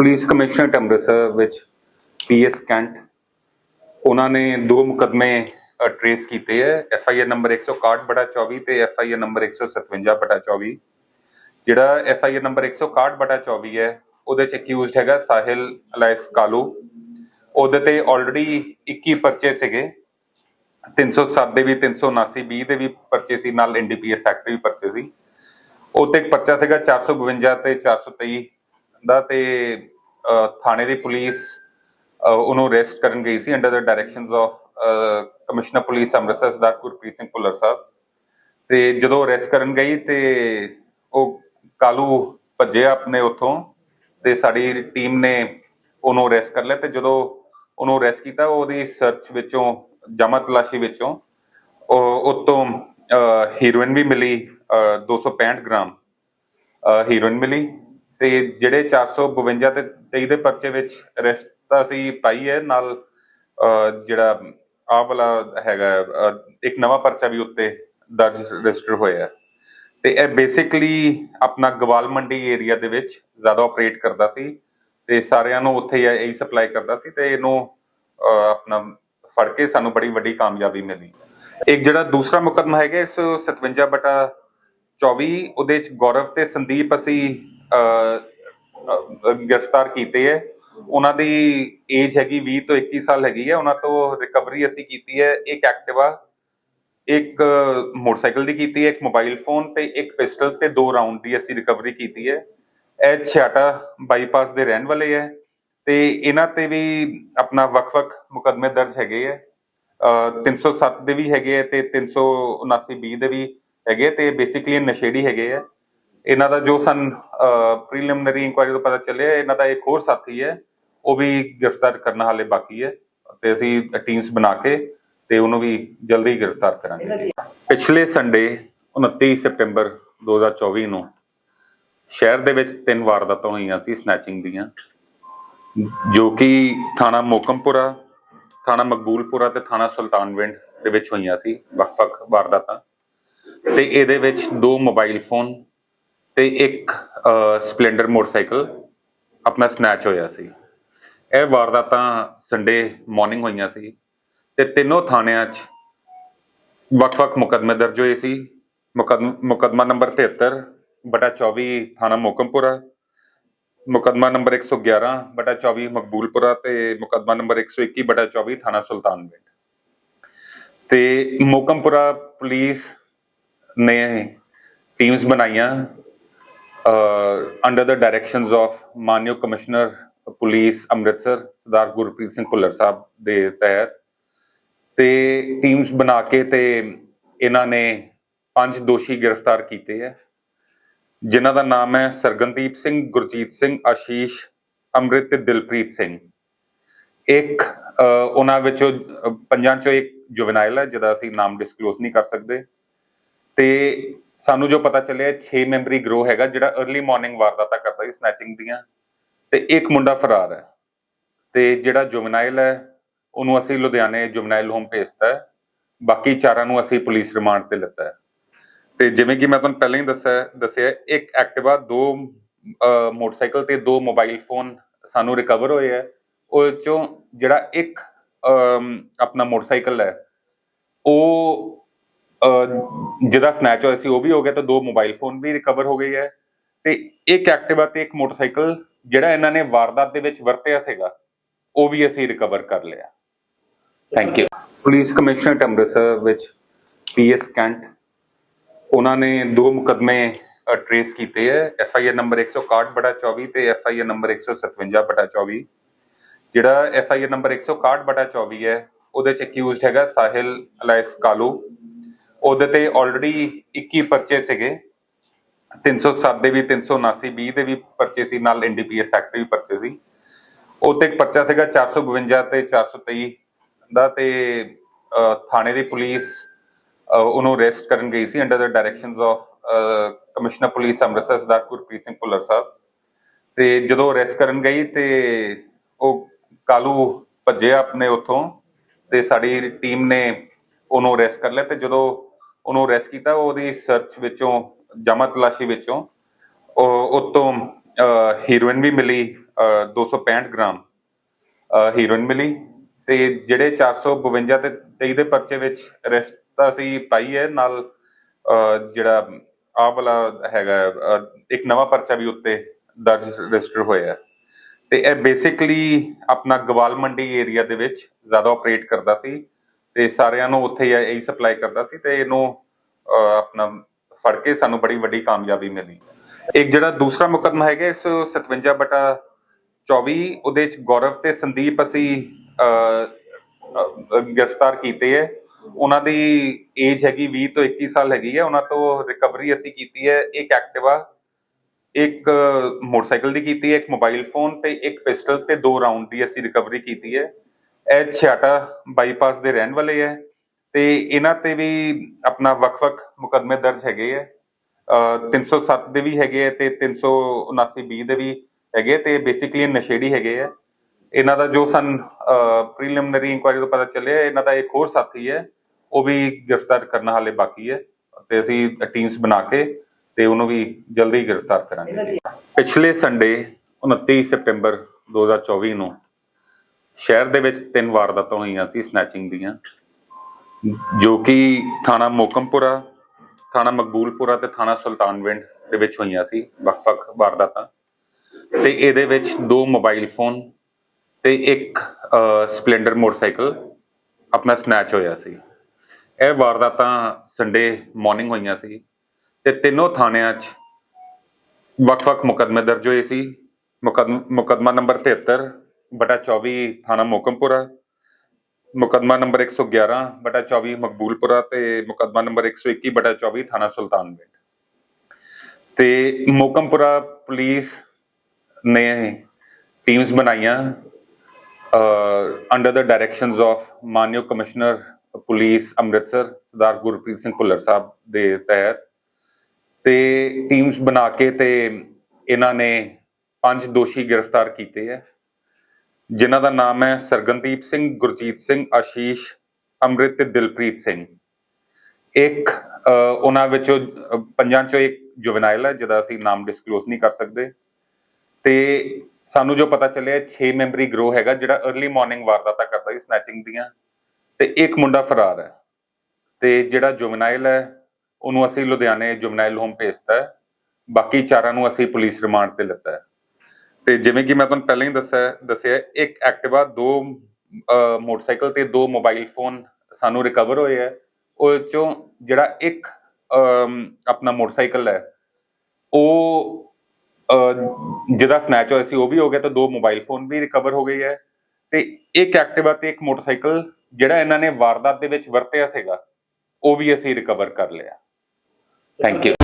Police commissioner Amritsar ਵਿੱਚ PS cantt, ਉਹਨਾਂ ਨੇ ਦੋ ਮੁਕਦਮੇ ਟਰੇਸ ਕੀਤੇ ਹੈ ਐਫ ਆਈ ਆਰ ਨੰਬਰ 161 ਬਟਾ 24 ਤੇ ਐਫ ਆਈ ਆਰ ਨੰਬਰ 157 ਬਟਾ 24 ਜਿਹੜਾ ਐਫ ਆਈ ਆਰ ਨੰਬਰ 161 ਬਟਾ 24 ਹੈ ਉਹਦੇ ਚ ਅਕਿਊਜ਼ਡ ਹੈਗਾ ਸਾਹਿਲ ਅਲਾਈਸ ਕਾਲੂ। ਉਹਦੇ ਤੇ ਆਲਰੇਡੀ 21 ਪਰਚੇ ਸੀਗੇ। 307 ਦੇ ਵੀ 379 20 ਦੇ ਵੀ ਪਰਚੇ ਸੀ। ਨਾਲ ਐਨਡੀਪੀਐਸ ਐਕਟ ਦੇ ਵੀ ਪਰਚੇ ਸੀ। ਉਹ ਤੇ ਇੱਕ ਪਰਚਾ ਸੀਗਾ 452 ਤੇ 423 ਦਾ ਤੇ ਥਾਣੇ ਦੀ ਪੁਲਿਸ ਉਹਨੂੰ ਅਰੈਸਟ ਕਰਨ ਗਈ ਸੀ under the directions of commissioner police Amritsar Sardar Gurpreet Singh Bhullar Sahib. ਤੇ ਜਦੋਂ ਅਰੈਸਟ ਕਰਨ ਗਈ ਤੇ ਉਹ ਕਾਲੂ ਭੱਜੇ ਆਪਣੇ ਉੱਥੋਂ ਤੇ ਸਾਡੀ ਟੀਮ ਨੇ ਉਹਨੂੰ ਅਰੈਸਟ ਕਰ ਲਿਆ ਤੇ ਜਦੋਂ ਉਹਨੂੰ ਅਰੈਸਟ ਕੀਤਾ ਉਹਦੀ ਸਰਚ ਵਿੱਚੋਂ ਜਮਾ ਤਲਾਸ਼ੀ ਵਿੱਚੋਂ ਉਹ ਉਤੋਂ ਹੀਰੋਇਨ ਵੀ ਮਿਲੀ ਅਹ, 265 ਗ੍ਰਾਮ ਹੀਰੋਇਨ ਮਿਲੀ। ਤੇ ਜਿਹੜੇ 452 ਤੇ 23 ਦੇ ਪਰਚੇ ਵਿੱਚ ਅਰੈਸਟ ਤਾਂ ਅਸੀਂ ਪਾਈ ਹੈ, ਨਾਲ ਜਿਹੜਾ ਆਹ ਵਾਲਾ ਹੈਗਾ ਇੱਕ ਨਵਾਂ ਪਰਚਾ ਵੀ ਉੱਤੇ ਦਰਜ ਰਜਿਸਟਰ ਹੋਇਆ ਤੇ ਇਹ ਬੇਸਿਕਲੀ ਆਪਣਾ ਗਵਾਲ ਮੰਡੀ ਏਰੀਆ ਦੇ ਵਿੱਚ ਜ਼ਿਆਦਾ ਆਪਰੇਟ ਕਰਦਾ ਸੀ ਤੇ ਸਾਰਿਆਂ ਨੂੰ ਉੱਥੇ ਹੀ ਸਪਲਾਈ ਕਰਦਾ ਸੀ ਤੇ ਇਹਨੂੰ ਆਪਣਾ ਫੜ ਕੇ ਸਾਨੂੰ ਬੜੀ ਵੱਡੀ ਕਾਮਯਾਬੀ ਮਿਲੀ। ਇੱਕ ਜਿਹੜਾ ਦੂਸਰਾ ਮੁਕਦਮਾ ਹੈਗਾ 157 ਬਟਾ 24 ਉਹਦੇ ਵਿੱਚ ਗੌਰਵ ਤੇ ਸੰਦੀਪ ਅਸੀਂ ਗ੍ਰਿਫਤਾਰ ਕੀਤੇ ਹੈ। ਉਹਨਾਂ ਦੀ ਏਜ ਹੈਗੀ 20 ਤੋਂ 21 ਸਾਲ ਹੈਗੀ ਹੈ। ਉਹਨਾਂ ਤੋਂ ਰਿਕਵਰੀ ਅਸੀਂ ਕੀਤੀ ਹੈ। ਇੱਕ ਐਕਟਿਵਾ, ਇੱਕ ਮੋਟਰਸਾਈਕਲ ਦੀ ਕੀਤੀ ਹੈ, ਇੱਕ ਮੋਬਾਈਲ ਫੋਨ ਤੇ ਇੱਕ ਪਿਸਟਲ ਤੇ ਦੋ ਰਾਉਂਡ ਦੀ ਅਸੀਂ ਰਿਕਵਰੀ ਕੀਤੀ ਹੈ। ਇਹ ਛਿਆਟਾ ਬਾਈਪਾਸ ਦੇ ਰਹਿਣ ਵਾਲੇ ਹੈ ਤੇ ਇਹਨਾਂ ਤੇ ਵੀ ਆਪਣਾ ਵੱਖ-ਵੱਖ ਮੁਕਦਮੇ ਦਰਜ ਹੈਗੇ ਹੈ। ਅਹ 307 ਦੇ ਵੀ ਹੈਗੇ ਹੈ ਤੇ 379 ਬੀ ਦੇ ਵੀ ਹੈਗੇ ਹੈ ਤੇ ਬੇਸਿਕਲੀ ਨਸ਼ੇੜੀ ਹੈਗੇ ਹੈ। ਇਹਨਾਂ ਦਾ ਜੋ ਸਨ ਪ੍ਰੀਲਿਮਿਨਰੀ ਇਨਕੁਆਇਰੀ ਤੋਂ ਪਤਾ ਚੱਲਿਆ ਇਹਨਾਂ ਦਾ ਇੱਕ ਹੋਰ ਸਾਥੀ ਹੈ ਉਹ ਵੀ ਗ੍ਰਿਫਤਾਰ ਕਰਨਾ ਹਾਲੇ ਬਾਕੀ ਹੈ ਤੇ ਅਸੀਂ ਟੀਮਸ ਬਣਾ ਕੇ ਤੇ ਉਹਨੂੰ ਵੀ ਜਲਦੀ ਗ੍ਰਿਫਤਾਰ ਕਰਾਂਗੇ। ਪਿਛਲੇ ਸੰਡੇ 29 ਸਤੰਬਰ 2024 ਨੂੰ ਸ਼ਹਿਰ ਦੇ ਵਿੱਚ ਤਿੰਨ ਵਾਰਦਾਤਾਂ ਹੋਈਆਂ ਸੀ ਸਨੈਚਿੰਗ ਦੀਆਂ ਜੋ ਕਿ ਥਾਣਾ ਮੋਕਮਪੁਰਾ ਥਾਣਾ ਮਕਬੂਲਪੁਰਾ ਤੇ ਥਾਣਾ ਸੁਲਤਾਨਵਿੰਡ ਦੇ ਵਿੱਚ ਹੋਈਆਂ ਸੀ ਵੱਖ-ਵੱਖ ਵਾਰਦਾਤਾਂ ਤੇ ਇਹਦੇ ਵਿੱਚ ਦੋ ਮੋਬਾਈਲ ਫੋਨ ਤੇ ਇੱਕ ਸਪਲੈਂਡਰ ਮੋਟਰਸਾਈਕਲ ਆਪਣਾ ਸਨੈਚ ਹੋਇਆ ਸੀ। ਇਹ ਵਾਰਦਾਤਾਂ ਸੰਡੇ ਮਾਰਨਿੰਗ ਹੋਈਆਂ ਸੀ ਤੇ ਤਿੰਨੋਂ ਥਾਣਿਆਂ 'ਚ ਵੱਖ-ਵੱਖ ਮੁਕੱਦਮੇ ਦਰਜ ਹੋਏ ਸੀ। ਮੁਕੱਦਮ- ਮੁਕੱਦਮਾ ਨੰਬਰ 73 ਬਟਾ 24 ਥਾਣਾ ਮੋਕਮਪੁਰਾ, ਮੁਕੱਦਮਾ ਨੰਬਰ 111 ਬਟਾ 24 ਮਕਬੂਲਪੁਰਾ ਤੇ ਮੁਕੱਦਮਾ ਨੰਬਰ 121 ਬਟਾ 24 ਥਾਣਾ ਸੁਲਤਾਨਵਿੰਡ। ਤੇ ਮੋਕਮਪੁਰਾ ਪੁਲਿਸ ਨੇ ਟੀਮਸ ਬਣਾਈਆਂ ਅੰਡਰ ਦ ਡਾਇਰੈਕਸ਼ਨਸ ਆਫ ਮਾਨਯੋਗ ਕਮਿਸ਼ਨਰ ਪੁਲਿਸ ਅੰਮ੍ਰਿਤਸਰ ਸਰਦਾਰ ਗੁਰਪ੍ਰੀਤ ਸਿੰਘ ਭੁੱਲਰ ਸਾਹਿਬ ਦੇ ਤਹਿਤ ਤੇ ਟੀਮਸ ਬਣਾ ਕੇ ਤੇ ਇਹਨਾਂ ਨੇ ਪੰਜ ਦੋਸ਼ੀ ਗ੍ਰਿਫਤਾਰ ਕੀਤੇ ਹੈ, ਜਿਨ੍ਹਾਂ ਦਾ ਨਾਮ ਹੈ ਸਰਗਨਦੀਪ ਸਿੰਘ, ਗੁਰਜੀਤ ਸਿੰਘ, ਆਸ਼ੀਸ਼, ਅੰਮ੍ਰਿਤ ਤੇ ਦਿਲਪ੍ਰੀਤ ਸਿੰਘ। ਇੱਕ ਉਹਨਾਂ ਵਿੱਚੋਂ ਪੰਜਾਂ ਚੋਂ ਇੱਕ ਜੁਵਨਾਈਲ ਹੈ, ਜਿਹਦਾ ਅਸੀਂ ਨਾਮ ਡਿਸਕਲੋਜ਼ ਨਹੀਂ ਕਰ ਸਕਦੇ। ਤੇ ਸਾਨੂੰ ਜੋ ਪਤਾ ਚੱਲਿਆ 6 ਮੈਂਬਰੀ ਗਰੋਹ ਹੈਗਾ ਜਿਹੜਾ अर्ਲੀ ਮਾਰਨਿੰਗ ਵਾਰਦਾਤਾਂ ਕਰਦਾ ਸੀ ਸਨੈਚਿੰਗ ਦੀਆਂ। ਤੇ ਇੱਕ ਮੁੰਡਾ ਫਰਾਰ ਹੈ। ਤੇ ਜਿਹੜਾ ਜੁਵਨਾਈਲ ਹੈ ਉਹਨੂੰ ਅਸੀਂ ਲੁਧਿਆਣੇ ਜੁਵਨਾਈਲ ਹੋਮ ਭੇਜਤਾ ਬਾਕੀ ਚਾਰਾਂ ਨੂੰ ਅਸੀਂ ਪੁਲਿਸ ਰਿਮਾਂਡ ਤੇ ਲਿੱਤਾ ਹੈ। ਤੇ ਜਿਵੇਂ ਕਿ ਮੈਂ ਤੁਹਾਨੂੰ ਪਹਿਲਾਂ ਹੀ ਦੱਸਿਆ ਦੱਸਿਆ ਇੱਕ ਐਕਟਿਵਾ ਦੋ ਮੋਟਰਸਾਈਕਲ ਤੇ ਦੋ ਮੋਬਾਈਲ ਫੋਨ ਸਾਨੂੰ ਰਿਕਵਰ ਹੋਏ ਹੈ। ਉਹ ਚੋਂ ਜਿਹੜਾ ਇੱਕ ਅਮ, ਆਪਣਾ ਮੋਟਰਸਾਈਕਲ ਹੈ ਉਹ ਜਿਹਦਾ ਸਨੈਚ ਹੋਇਆ ਸੀ, ਉਹ ਵੀ ਹੋ ਗਿਆ ਤੇ ਦੋ ਮੋਬਾਈਲ ਫੋਨ ਵੀ ਰਿਕਵਰ ਹੋ ਗਏ ਹੈ। ਤੇ ਇੱਕ ਐਕਟਿਵਾ ਤੇ ਇੱਕ ਮੋਟਰਸਾਈਕਲ ਜਿਹੜਾ ਇਹਨਾਂ ਨੇ ਵਾਰਦਾਤ ਦੇ ਵਿੱਚ ਵਰਤਿਆ ਸੀਗਾ, ਉਹ ਵੀ ਅਸੀਂ ਰਿਕਵਰ ਕਰ ਲਿਆ। Thank you police commissioner Amritsar ਵਿੱਚ ਪੀਐਸ ਕੈਂਟ ਉਹਨਾਂ ਨੇ ਦੋ ਮੁਕਦਮੇ ਟਰੇਸ ਕੀਤੇ ਹੈ। ਐਫ ਆਈ ਆਰ ਨੰਬਰ 161 ਬਟਾ 24 ਤੇ ਐਫ ਆਈ ਆਰ ਨੰਬਰ 157 ਬਟਾ 24 ਜਿਹੜਾ ਐਫ ਆਈ ਆਰ ਨੰਬਰ 161 ਬਟਾ 24 ਹੈ, ਉਹਦੇ ਚ ਅਕਿਊਜ਼ਡ ਹੈਗਾ ਸਾਹਿਲ ਅਲਾਇਸ ਕਾਲੂ। ਉਹਦੇ ਤੇ ਆਲਰੇਡੀ 21 ਪਰਚੇ ਸੀਗੇ। 307 ਦੇ ਵੀ 379 20 ਦੇ ਵੀ ਪਰਚੇ ਸੀ, ਨਾਲ ਐਨਡੀਪੀਐਸ ਐਕਟ ਦੇ ਵੀ ਪਰਚੇ ਸੀ। ਉਹ ਤੇ ਇੱਕ ਪਰਚਾ ਸੀਗਾ 452 ਤੇ 423 ਦਾ ਤੇ ਥਾਣੇ ਦੀ ਪੁਲਿਸ ਉਹਨੂੰ ਅਰੈਸਟ ਕਰਨ ਗਈ ਸੀ under the directions of commissioner police Amritsar Sardar Gurpreet Singh Bhullar Sahib. ਤੇ ਜਦੋਂ ਅਰੈਸਟ ਕਰਨ ਗਈ ਤੇ ਉਹ ਕਾਲੂ ਭੱਜੇ ਆਪਣੇ ਉਥੋਂ ਤੇ ਸਾਡੀ ਟੀਮ ਨੇ ਉਹਨੂੰ ਅਰੈਸਟ ਕਰ ਲਿਆ ਤੇ ਜਦੋਂ ਉਹਨੂੰ ਅਰੈਸਟ ਕੀਤਾ, ਉਹਦੀ ਸਰਚ ਵਿੱਚੋਂ ਜਮਾ ਤਲਾਸ਼ੀ ਵਿੱਚੋਂ ਉਤੋਂ ਹੀਰੋਇਨ ਵੀ ਮਿਲੀ 265 ਗ੍ਰਾਮ ਹੀਰੋਇਨ ਮਿਲੀ ਤੇ ਜਿਹੜੇ 452 ਤੇ 23 ਦੇ ਪਰਚੇ ਵਿੱਚ ਅਰੈਸਟ ਤਾਂ ਅਸੀਂ ਪਾਈ ਹੈ, ਨਾਲ ਜਿਹੜਾ ਆਹ ਵਾਲਾ ਹੈਗਾ ਇੱਕ ਨਵਾਂ ਪਰਚਾ ਵੀ ਉੱਤੇ ਦਰਜ ਰਜਿਸਟਰ ਹੋਇਆ ਤੇ ਇਹ ਬੇਸਿਕਲੀ ਆਪਣਾ ਗਵਾਲ ਮੰਡੀ ਏਰੀਆ ਦੇ ਵਿੱਚ ਜ਼ਿਆਦਾ ਆਪਰੇਟ ਕਰਦਾ ਸੀ। ਤੇ ਸਾਰਿਆਂ ਨੂੰ ਉੱਥੇ ਹੀ ਇਹੀ ਸਪਲਾਈ ਕਰਦਾ ਸੀ ਤੇ ਇਹਨੂੰ ਆਪਣਾ ਫੜ ਕੇ ਸਾਨੂੰ ਬੜੀ ਵੱਡੀ ਕਾਮਯਾਬੀ ਮਿਲੀ। ਇੱਕ ਜਿਹੜਾ ਦੂਸਰਾ ਮੁਕੱਦਮਾ ਹੈਗਾ 157 ਬਟਾ 24 ਉਹਦੇ ਚ ਗੌਰਵ ਤੇ ਸੰਦੀਪ ਅਸੀਂ ਗ੍ਰਿਫਤਾਰ ਕੀਤੇ ਹੈ। ਉਹਨਾਂ ਦੀ ਏਜ ਹੈਗੀ 20 ਤੋਂ 21 ਸਾਲ ਹੈਗੀ ਹੈ। ਉਹਨਾਂ ਤੋਂ ਰਿਕਵਰੀ ਅਸੀਂ ਕੀਤੀ ਹੈ। ਇੱਕ ਐਕਟਿਵਾ, ਇੱਕ ਮੋਟਰਸਾਈਕਲ ਦੀ ਕੀਤੀ ਹੈ, ਇੱਕ ਮੋਬਾਈਲ ਫੋਨ ਤੇ ਇੱਕ ਪਿਸਟਲ ਤੇ ਦੋ ਰਾਉਂਡ ਦੀ ਅਸੀਂ ਰਿਕਵਰੀ ਕੀਤੀ ਹੈ। ਇਹ ਛਿਆਟਾ ਬਾਈਪਾਸ ਦੇ ਰਹਿਣ ਵਾਲੇ ਹੈ ਤੇ ਇਹਨਾਂ ਤੇ ਵੀ ਆਪਣਾ ਵੱਖ-ਵੱਖ ਮੁਕੱਦਮੇ ਦਰਜ ਹੈਗੇ ਹੈ। ਅਹ 307 ਦੇ ਵੀ ਹੈਗੇ ਹੈ ਤੇ 379 ਬੀ ਦੇ ਵੀ ਹੈਗੇ ਤੇ ਬੇਸਿਕਲੀ ਨਸ਼ੇੜੀ ਹੈਗੇ ਹੈ। ਇਹਨਾਂ ਦਾ ਜੋ ਸਨ ਪ੍ਰੀਲਿਮਿਨਰੀ ਇਨਕੁਆਇਰੀ ਤੋਂ ਪਤਾ ਚੱਲਿਆ ਇਹਨਾਂ ਦਾ ਇੱਕ ਹੋਰ ਸਾਥੀ ਹੈ ਉਹ ਵੀ ਗ੍ਰਿਫਤਾਰ ਕਰਨਾ ਹਾਲੇ ਬਾਕੀ ਹੈ ਤੇ ਅਸੀਂ ਟੀਮਸ ਬਣਾ ਕੇ ਤੇ ਉਹਨੂੰ ਵੀ ਜਲਦੀ ਗ੍ਰਿਫਤਾਰ ਕਰਾਂਗੇ। ਪਿਛਲੇ ਸੰਡੇ 29 ਸਤੰਬਰ 2024 ਨੂੰ ਸ਼ਹਿਰ ਦੇ ਵਿੱਚ ਤਿੰਨ ਵਾਰਦਾਤਾਂ ਹੋਈਆਂ ਸੀ ਸਨੈਚਿੰਗ ਦੀਆਂ, ਜੋ ਕਿ ਥਾਣਾ ਮੋਕਮਪੁਰਾ, ਥਾਣਾ ਮਕਬੂਲਪੁਰਾ ਤੇ ਥਾਣਾ ਸੁਲਤਾਨਵਿੰਡ ਦੇ ਵਿੱਚ ਹੋਈਆਂ ਸੀ, ਵੱਖ-ਵੱਖ ਵਾਰਦਾਤਾਂ। ਤੇ ਇਹਦੇ ਵਿੱਚ ਦੋ ਮੋਬਾਈਲ ਫੋਨ ਤੇ ਇੱਕ ਸਪਲੈਂਡਰ ਮੋਟਰਸਾਈਕਲ ਆਪਣਾ ਸਨੈਚ ਹੋਇਆ ਸੀ। ਇਹ ਵਾਰਦਾਤਾਂ ਸੰਡੇ ਮਾਰਨਿੰਗ ਹੋਈਆਂ ਸੀ ਤੇ ਤਿੰਨੋਂ ਥਾਣਿਆਂ 'ਚ ਵੱਖ-ਵੱਖ ਮੁਕੱਦਮੇ ਦਰਜ ਹੋਏ ਸੀ। ਮੁਕੱਦਮ- ਮੁਕੱਦਮਾ ਨੰਬਰ 73 ਬਟਾ 24 ਥਾਣਾ ਮੋਕਮਪੁਰਾ ਮੁਕੱਦਮਾ ਨੰਬਰ 111 ਬਟਾ 24 ਮਕਬੂਲਪੁਰਾ ਤੇ ਮੁਕੱਦਮਾ ਨੰਬਰ 121 ਬਟਾ 24 ਥਾਣਾ ਸੁਲਤਾਨਵਿੰਡ ਤੇ ਮੋਕਮਪੁਰਾ ਪੁਲਿਸ ਨੇ ਟੀਮਸ ਬਣਾਈਆਂ ਅੰਡਰ ਦਾ ਡਾਇਰੈਕਸ਼ਨਸ ਆਫ ਮਾਨਯੋਗ ਕਮਿਸ਼ਨਰ ਪੁਲਿਸ ਅੰਮ੍ਰਿਤਸਰ, ਸਰਦਾਰ ਗੁਰਪ੍ਰੀਤ ਸਿੰਘ ਭੁੱਲਰ ਸਾਹਿਬ ਦੇ ਤਹਿਤ। ਤੇ ਟੀਮਸ ਬਣਾ ਕੇ ਤੇ ਇਹਨਾਂ ਨੇ ਪੰਜ ਦੋਸ਼ੀ ਗ੍ਰਿਫਤਾਰ ਕੀਤੇ ਆ। ਜਿਨ੍ਹਾਂ ਦਾ ਨਾਮ ਹੈ ਸਰਗਨਦੀਪ ਸਿੰਘ, ਗੁਰਜੀਤ ਸਿੰਘ, ਆਸ਼ੀਸ਼, ਅੰਮ੍ਰਿਤ ਤੇ ਦਿਲਪ੍ਰੀਤ ਸਿੰਘ। ਇੱਕ ਉਹਨਾਂ ਵਿੱਚੋਂ ਪੰਜਾਂ ਚੋਂ ਇੱਕ ਜੁਵਨਾਈਲ ਹੈ, ਜਿਹਦਾ ਅਸੀਂ ਨਾਮ ਡਿਸਕਲੋਜ਼ ਨਹੀਂ ਕਰ ਸਕਦੇ। ਤੇ ਸਾਨੂੰ ਜੋ ਪਤਾ ਚੱਲਿਆ 6 ਮੈਂਬਰੀ ਗਰੋਹ ਹੈਗਾ, ਜਿਹੜਾ अर्ਲੀ ਮਾਰਨਿੰਗ ਵਾਰਦਾਤਾਂ ਕਰਦਾ ਸੀ ਸਨੈਚਿੰਗ ਦੀਆਂ। ਤੇ ਇੱਕ ਮੁੰਡਾ ਫਰਾਰ ਹੈ। ਤੇ ਜਿਹੜਾ ਜੁਵਨਾਈਲ ਹੈ, ਉਹਨੂੰ ਅਸੀਂ ਲੁਧਿਆਣੇ ਜੁਵਨਾਈਲ ਹੋਮ ਭੇਜਤਾ ਹੈ। ਬਾਕੀ ਚਾਰਾਂ ਨੂੰ ਅਸੀਂ ਪੁਲਿਸ ਰਿਮਾਂਡ ਤੇ ਲਿੱਤਾ ਹੈ। ਤੇ ਜਿਵੇਂ ਕਿ ਮੈਂ ਤੁਹਾਨੂੰ ਪਹਿਲਾਂ ਹੀ ਦੱਸਿਆ ਦੱਸਿਆ, ਇੱਕ ਐਕਟਿਵਾ, ਦੋ ਮੋਟਰਸਾਈਕਲ ਤੇ ਦੋ ਮੋਬਾਈਲ ਫੋਨ ਸਾਨੂੰ ਰਿਕਵਰ ਹੋਏ ਹੈ ਉਹ ਚੋਂ ਜਿਹੜਾ ਇੱਕ ਆਪਣਾ ਮੋਟਰਸਾਈਕਲ ਹੈ, ਉਹ ਜਿਹਦਾ ਸਨੈਚ ਹੋਇਆ ਸੀ, ਉਹ ਵੀ ਹੋ ਗਿਆ ਤਾਂ ਦੋ ਮੋਬਾਈਲ ਫੋਨ ਵੀ ਰਿਕਵਰ ਹੋ ਗਏ ਹੈ ਤੇ ਇੱਕ ਐਕਟਿਵਾ ਤੇ ਇੱਕ ਮੋਟਰਸਾਈਕਲ ਜਿਹੜਾ ਇਹਨਾਂ ਨੇ ਵਾਰਦਾਤ ਦੇ ਵਿੱਚ ਵਰਤਿਆ ਸੀਗਾ, ਉਹ ਵੀ ਅਸੀਂ ਰਿਕਵਰ ਕਰ ਲਿਆ। Thank you